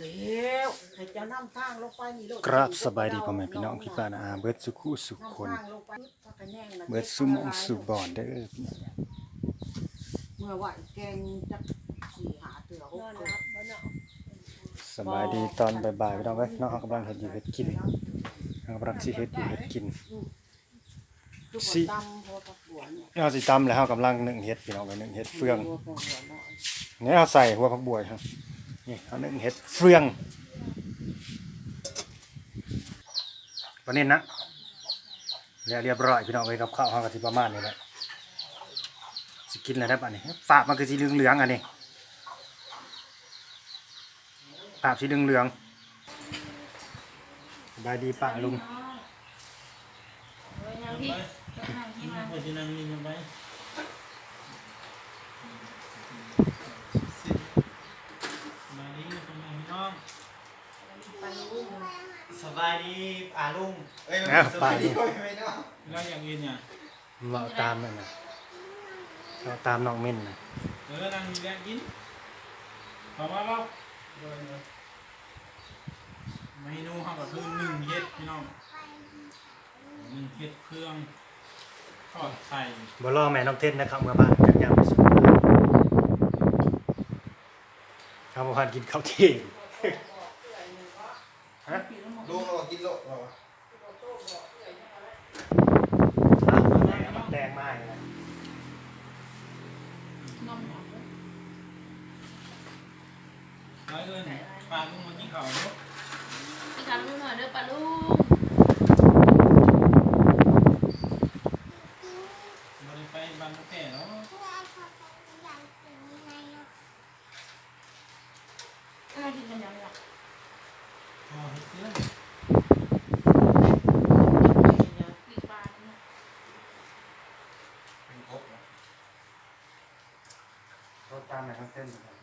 แล้วให้เจ้านำทางลงไปนี่โลดกราบสบายดีพ่อแม่พี่น้องพี่ป้านาอาเบิดสุขุสุขคนำทางลงไปพักกันแน่งน่ะเบิดสุมองสุบอนเด้อเมื่อไหวแกงจักสี่หาเตือหกนอนเตือรับบ่เนาะสบายดีตอนบ่ายๆพี่น้องเอ้ยน้องเขากำลังเฮ็ดอยู่เฮ็ดกินเขากำลังสิเฮ็ดอยู่เฮ็ดกิน ทุกสิคนตำพอผักบัวเนี่ยเอาสิตำแล้วเฮากำลังนึ่งเฮ็ดพี่น้องเอ้ยนึ่งเฮ็ดเฟืองหัวผักบัวเนาะนี่เอาใส่หัวผักบัวครับ นี่เอานึ่งเฮ็ดเฟืองวันนี้นะแล้วเรียบร้อยพี่น้องเอ้ยกับข้าวเฮาก็สิประมาณนี้แหละสิกินแล้วได้ป่ะนี่ฝาบมันคือสีเหลืองๆอันนี้ฝาบสีเหลืองๆสบายดีป้าลุงเฮ้ยนางพี่นางพี่มา ไปที่นั่งนี่ยังไงมานี่ทำไมพี่น้อง ปัน ลูกสบายดีป่าลุงเอ้ยอ้าวสบายดีป่าลุงไม่เนาะแล้วอย่างอื่นเนี่ยเราตามนั่นนะเราตามน้องเม่นนะเออนั่งมีแรงกินขอมาเล่าเมนูห้องก็คือหนึ่งเฮ็ดพี่น้องหนึ่งเฮ็ดเครื่องทอดไข่บ่รอแม่น้องเทศนะครับเมื่อบ้านกันยามไปสู่ข้าวบ่พันกินข้าวเที่ยงฮะ ลุงเรากินโลเรา อ้าวแม่มันแดงมากเลยนะ นมหอม แล้วเอิญปลาลุงมากินข้าวเนาะ พี่กันลูกหน่อยเด้อปลาลูก มาเลยไปบ้านแก่เนาะ น่ากินกันยังไงล่ะ พอ เฮ็ดเครื่องปีกปเนี่ยเป็นนะพี่เทศนะครับ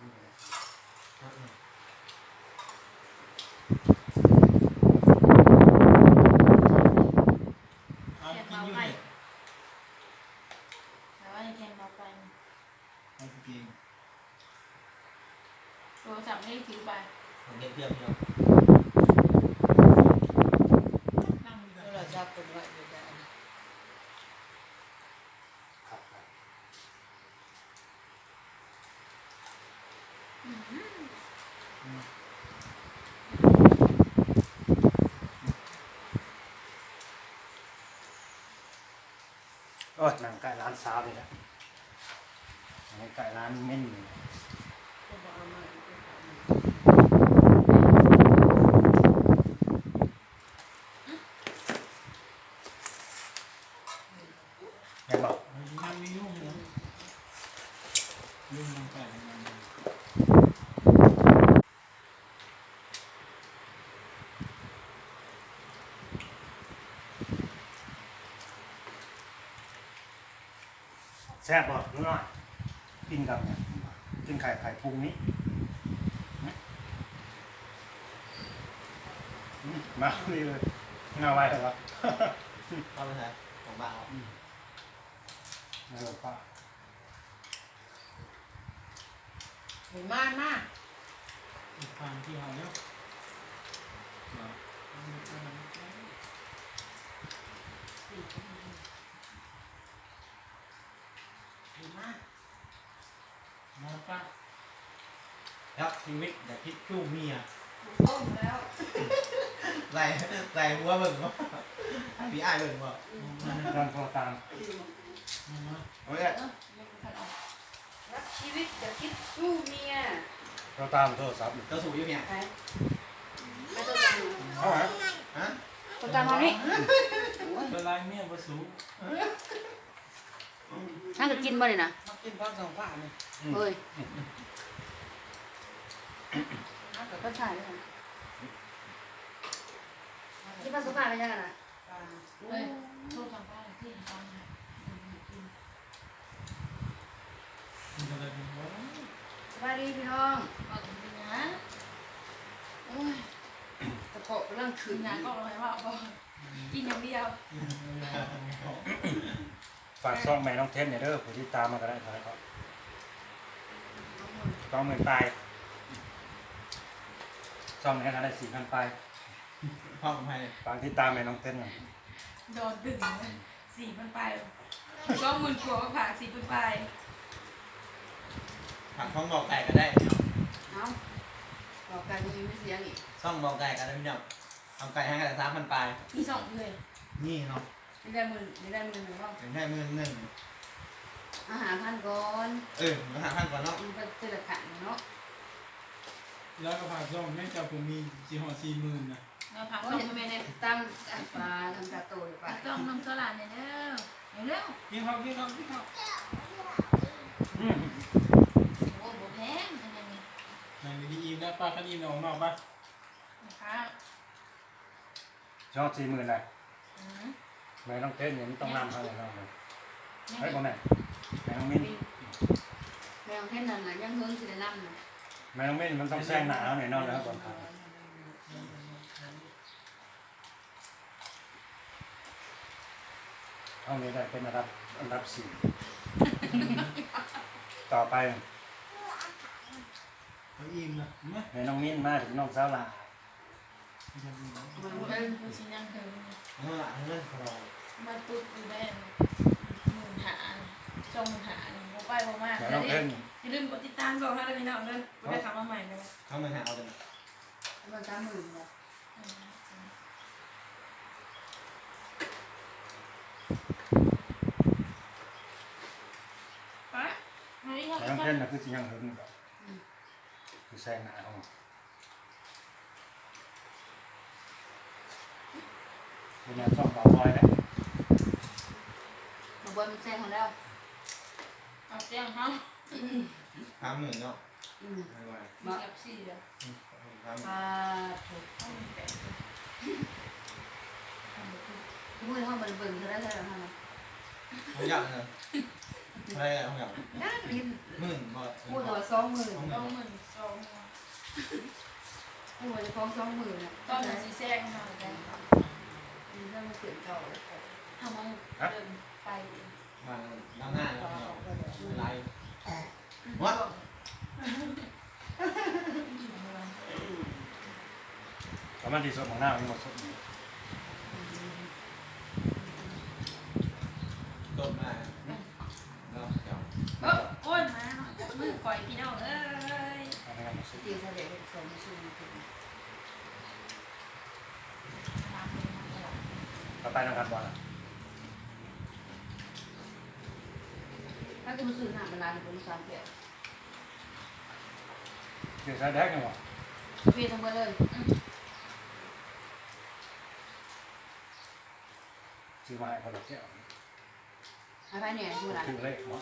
เอากินอยู่ไปเนี่ยแต่ว่าแกงเมาไปเอากินโทรศัพท์ไม่ได้ถือไป ผมเด็กเพื่อนเดียว นั่งอยู่ โท ได้ รศัพท์เป็นไว้อยู่ได้ ครับครับ โอ้ยนั่งใกล้ร้านสาวเลยนะนั่งใกล้ร้านเม่นนี่ ก็บ่เอามาอีก แม่นบอก นั่งมียุ่งนะยุ่งนั่งไก่นั่ง แซ่บบอกน้อยกินกับเนี่ยกินไข่ไข่พุงนี้อืมมานี่เลยเอาไว้เหรอวะเอาไปเถอะของบ้าเอาเออป้าเห็นมามาอีกทางที่เขาแล้วเนาะ เห็นมา มาป้าแล้วชีวิตอย่าคิดชู้เมียต้มแล้วไหลไหลหัวเบิ่งวะให้พี่อ้ายเบิ่งวะทำโทรตามมาเอาไว้เออไม่เป็นไรออกรักชีวิตอย่าคิดสู้เมียโทรตามโทรศัพท์เจ้าสูอยู่เนี่ยไปไม่ต้องการเอาฮะฮะต้องการมานี่เป็นไรเมียบ่สู น่าจะกินบ่เลยนะมากินพักสองผ้านี่เฮ้ยน่าจะก็ใช่เลยที่บ้านสุภาพเป็นยังไงนะปลาเฮ้ยโทษทางบ้านที่ตอนนี้มันจะได้เป็นว่าสบายดีพี่น้องเอาถึงเป็นนะโอ้ยตะโกะเรื่องขืนงานก็อะไรว่าบ่กินอย่างเดียว ฝากช่องแม่น้องเทนเนี่ยเด้อผู้ที่ตามมาก็ได้ครับต้องเหมือนตายช่องนี้ก็ได้สี่พันไปพ่อผมให้ฟังที่ตามแม่น้องเต้นหน่อยโดนดึงสี่พันปลายก็หมื่นกว่าก็ผ่าสี่พันปลายผักช่องบอกไก่ก็ได้เอ้าบอกกันยังไม่เสียงอีกช่องบอกไก่ก็ได้พี่น้องเอาไก่ให้กันสามพันปลายมีสองเลยนี่เนาะ ไม่ได้หมื่นไม่ได้หมื่นหนึ่งรอบถึงได้หมื่นหนึ่งอาหารพันก่อนเออมาหาพันก่อนเนาะมันก็จะขันเนาะแล้วก็พาช่องแม่เจ้าผมมีจีหอสี่หมื่นนะเราพักก็ต้องเห็นไม่ได้ตั้งอัปลาทำตาโตอยู่ป่ะต้องน้ำตลาดเนี่ยเด้อเร็วกินข้าวกินข้าวกินข้าวอืมโอ้โหแพงอันนี้นั่งดีๆอิ่มแล้วป้าคันอิ่มออกนอกปะนะคะชอบสี่หมื่นเลยอืม แม่น้องเต้นเนี่ยมันต้องนำเขาเลยน้องเลยนี่เฮ้ยพ่อแม่แม่น้องมิ้นแมวแค่นั้นนะยังเฮิงสิได้นำนะแม่น้องมิ้นมันต้องแซงหนาเอาหน่อยนอนแล้วก่อนครับห้องนี้ได้เป็นอันดับอันดับสี่ต่อไปเขาอิ่มนะมาแม่น้องมิ้นมาถึงน้องสาวหลา มันก็ดูสิยังเถิงเอาละเรื่องเรามันตุดอยู่แม่หมื่นหาจองหมื่นหายโมไปมมากแม่นี่อย่าลืมกดติดตามก่อนนะเลยพี่น้องเลยไม่ได้ทำมาใหม่เลยเขามาหาเอาเลยมันสามหมื่นเลยไปมาดิแม่น้องเต้นน่ะคือสิยังหึงอ คือแซงหนาเอาเป็นงานช่องเบาบอยเลยมาบนแซงของแล้วเอาเตียงเขาสามหมื่นเนาะอืมไม่ไหวมีกับสี่เดียวสามหมื่นอ่าถูกต้องมีแปดมือห้องมันเบิ่งเท่าไรเท่าไรห้องเขาอยากเลยอะไรอะเขาอยากได้ยินหมื่นบ่พูดตัวสองหมื่นต้องหมื่นสองพูดจะฟ้องสองหมื่นนะต้องหมื่นสี่แซงมาเหมือ นกันมันเริ่มมาเกิดเก่าแล้วทำมาเดินไปมาล้างหน้าแล้วไม่ไรวัดประมาณที่สุดของหน้ามีหมดสุดต้นมาเนาะเดี๋ยวเออโอ้ยมามือก่อยพี่น้องเอ้ยเอาให้มันหมดสุดตีทะเลเป็นสองชื่อ มันเป็นต่อไปนะครับบอลถ้าจะมาซื้อหน้ามันร้านเป็นสามแก้วเดี๋ยวใช้แดกยังวะเพียทั้งหมดเลยซื้อมาให้เขาเลยแก้วอะไรเนี่ยดูหลังถือเลขวะ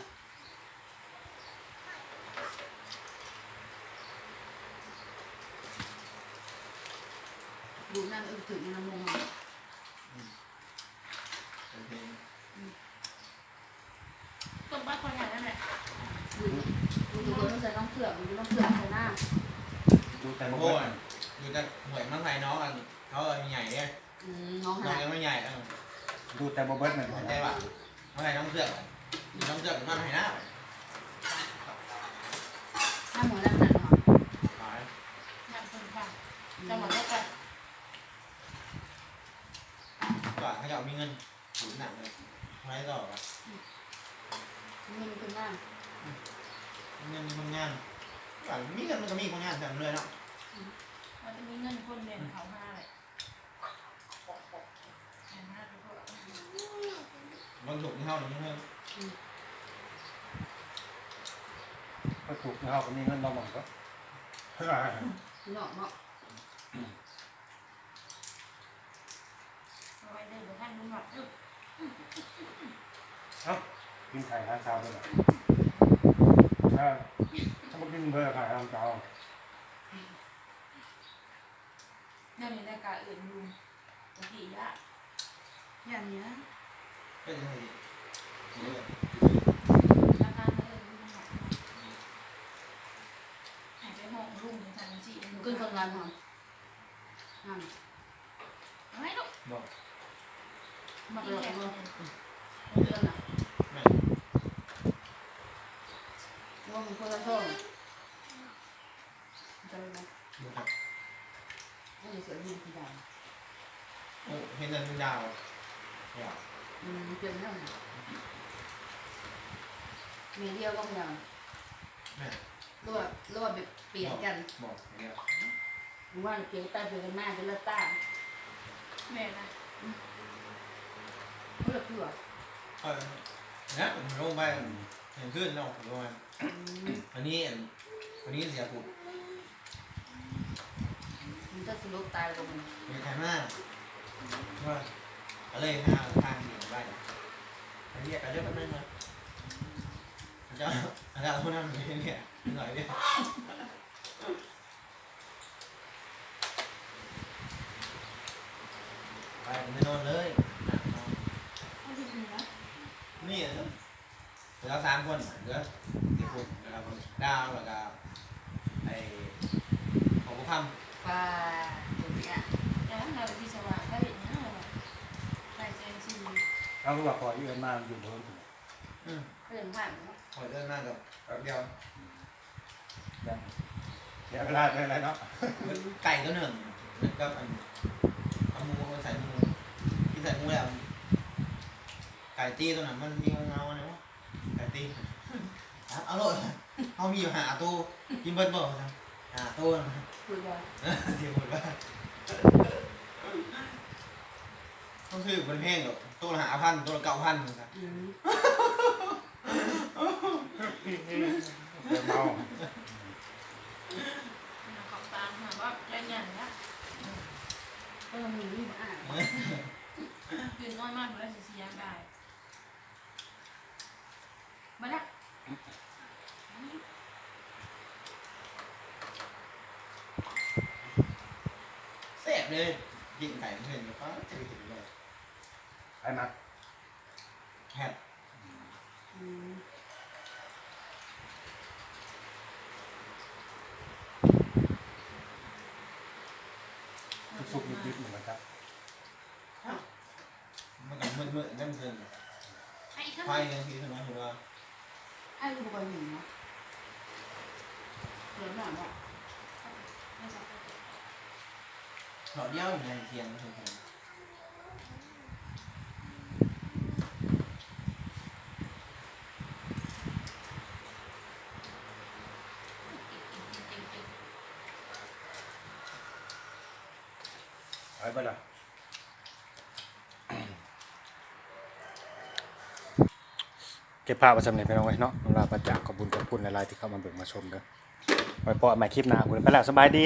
ดูนั่นอึถึงน้ำมัน โอเค ต้นบ้านคนใหญ่นั่นแหละ ดูดูดู ต้องใส่ต้องเสือกดูต้องเสือกใส่หน้าดูแต่โมโอ้เบิยอยู่แต่หวยมังไทยน้องกันเขาเออใหญ่เนี่ยอืมน้องน้อหางยังไม่ใหญ่เออดูแต่โมเบิร์ตเหมือนเข้ากันใจป่ะมังไทยน้องเสือกน้องเสือกมันไทยหน้าหน้าหมูนั่นนั่นหรอตายงานคนค่ะจังหวัดก็ไปก่อนเขาจะมีเงินถุนหนักเลยไว้ต่อป่ะมันเป็นหน้าเงินมีคนงาน ก่อนมีเงินมันก็มีคนงานแต่เลยเนาะมันจะมีเงินคนเรียนเขาห้าเลยแอนห้าทุกคนบางถูกที่เท่านี้เงินก็ถูกเขาก็มีเงินเราหมดก็เนาะเนาะเอาไว้เดินไปท่านนุ่มหลับอึ๊บเอ้ากินไข่ร้านชาวด้วยเหรอ ถ้าถ้าไม่กินเบอร์ไข่ร้านชาวเนี่ยมีรายการอื่นดูปกติยะอย่างเนี้ยก็จะให้เลือกรายการอื่นดูหนักหายไปห้องรุ่งในทันจีมันขึ้นคนงานหรอนั่นไม่ลูกบอกมากระโดดเลยเดือนน่ะแม่ว่ามันคนละโซ่จะรู้ไหม ดูครับ มีเสือยืนที่ใด โอ้ เห็นแต่เป็นดาวเดี๋ยวอืมเจอแล้วนะมีเดียวก็พยายามแม่รวดรวดแบบเปลี่ยนกันบอกเดี๋ยวมึงว่าเปลี่ยนตาเปลี่ยนกันหน้าเป็นเลือดตาแม่นะเลือดเพื่อเออนะผมลงไปเห็นขึ้นเนาะผมลงไปอืมอันนี้อันอันนี้เสียกูมันจะสลบตายลงมันมีใครมาก ว่าก็เลยหาทางอยู่ไปอันนี้ก็เรียกแป๊บนึงนะอาจารย์อาจารย์คนนั้นเนี่ยหน่อยเดียวไปไม่นอนเลยเอาดีๆนะนี่เหลือสามคนเหลือสี่คนนะครับดาวแล้วก็ไอ้ของผู้คำปลาตัวเนี้ยแล้วเราไปที่สวางก็เห็นนะใส่แจงซี เอาคือว่าพออยู่กันมาอยู่เพิ่มอืมเรื่องผ่านเนาะขอเดินหน้ากับแป๊บเดียวเสียเวลาเป็นอะไรเนาะไก่ตัวหนึ่งแล้วก็อันเอาหมูมาใส่หมูที่ใส่หมูแล้วไก่ตีตัวนั้นมันมีเงาๆนะวะไก่ตีครับเอาโลดเอามีอยู่หาตู้กินเบิร์ดบอกนะหาตู้นะคุยกันเดี๋ยวหมดว่าต้องซื้อบนแพงหรอก ตัวละหาพันตัวละเก้าพันนะครับอืมเมาขอบตาถามว่าแรงอย่างนะก็ยังมีนี่มาอ่านตื่นน้อยมากเลยเสียงได้มาละแซ่บเลยกินไก่ไม่เห็นก็จะไปเห็นเลย ไปมาแคทอืมซุกๆนิดๆเหมือนกันครับมันก็มืดมืดนั่นเกินไอ้ข้างไฟยังทีใช่ไหมถือว่าไอ้ลูกบอลหนึ่งเนาะเดี๋ยวหน่อยว่าหลอดเดียวอยู่ในเทียนไม่ใช่เทียนไปไปละเก็บภาพประจำเร็จไปน้องไว้เนาะน้องลาประจักษ์ขอบคุณขอบคุณหลายๆที่เข้ามาเบิ่งมาชมเด้อไว้พอใหม่คลิปหน้าคุณไปแล้วสบายดี